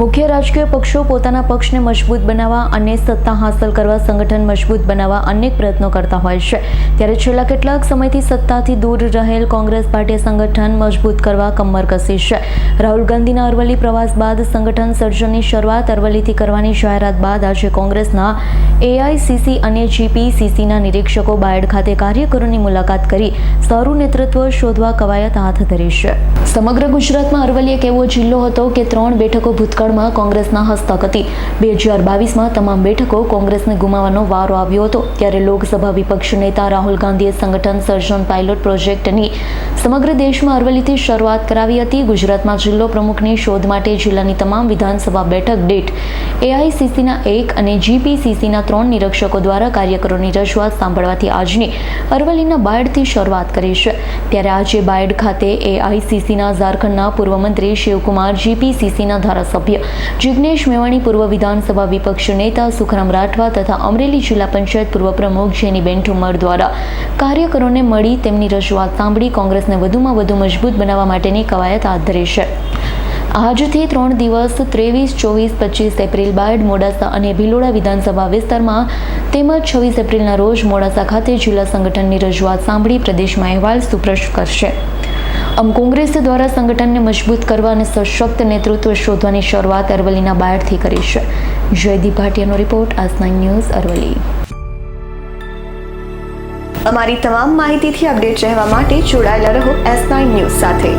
મુખ્ય રાજકીય પક્ષો પોતાના પક્ષને મજબૂત બનાવવા અને સત્તા હાંસલ કરવા સંગઠન મજબૂત બનાવવા અનેક પ્રયત્નો કરતા હોય છે. ત્યારે છેલ્લા કેટલાક સમયથી સત્તાથી દૂર રહેલ કોંગ્રેસ પાર્ટીએ સંગઠન મજબૂત કરવા કમર કસી છે. રાહુલ ગાંધીના અરવલ્લી પ્રવાસ બાદ સંગઠન સર્જનની શરૂઆત અરવલ્લીથી કરવાની જાહેરાત બાદ આજે કોંગ્રેસના એઆઈસીસી અને જીપીસીસીના નિરીક્ષકો બાયડ ખાતે કાર્યકરોની મુલાકાત કરી સારું નેતૃત્વ શોધવા કવાયત હાથ ધરી છે. સમગ્ર ગુજરાતમાં અરવલ્લી એક એવો જિલ્લો હતો કે ત્રણ બેઠકો ભૂતકાળમાં કોંગ્રેસના હસ્તક હતી. બે હજાર બાવીસમાં તમામ બેઠકો કોંગ્રેસને ગુમાવવાનો વારો આવ્યો હતો. ત્યારે લોકસભા વિપક્ષ નેતા રાહુલ ગાંધીએ સંગઠન સર્જન પાયલોટ પ્રોજેક્ટની સમગ્ર દેશમાં અરવલ્લીથી શરૂઆત કરાવી હતી. ગુજરાતમાં જિલ્લો પ્રમુખની શોધ માટે જિલ્લાની તમામ વિધાનસભા બેઠક દીઠ એઆઈસીસીના એક અને જીપીસીસીના ત્રણ નિરીક્ષકો દ્વારા કાર્યકરોની રજૂઆત સાંભળવાથી આજની અરવલ્લીના બાયડથી શરૂઆત કરી છે. ત્યારે આજે બાયડ ખાતે એઆઈસીસીના ઝારખંડના પૂર્વ મંત્રી શિવકુમાર, જીપીસીસીના ધારાસભ્ય જિગ્નેશ મેવાણી, પૂર્વ વિધાનસભા વિપક્ષ નેતા સુખરામ રાઠવા તથા અમરેલી જિલ્લા પંચાયત પૂર્વ પ્રમુખ જેનીબેન ઠુમર દ્વારા કાર્યકરોને મળી તેમની રજૂઆત સાંભળી કોંગ્રેસને વધુમાં વધુ મજબૂત બનાવવા માટેની કવાયત હાથ ધરી છે. આજથી ત્રણ દિવસ, ત્રેવીસ, ચોવીસ, પચીસ એપ્રિલ બાદ મોડાસા અને ભિલોડા વિધાનસભા વિસ્તારમાં તેમજ છવ્વીસ એપ્રિલના રોજ મોડાસા ખાતે જિલ્લા સંગઠનની રજૂઆત સાંભળી પ્રદેશમાં અહેવાલ સુપ્રશ કરશે. આમ કોંગ્રેસ દ્વારા સંગઠનને મજબૂત કરવા અને સશક્ત નેતૃત્વ શોધવાની શરૂઆત અરવલ્લીના બાયડથી કરી છે. જયદીપ ભાટિયાનો રિપોર્ટ, આજ ન્યૂઝ અરવલ્લી. અમારી તમામ માહિતીથી અપડેટ રહેવા માટે જોડાયેલા રહો એસ ન્યૂઝ સાથે.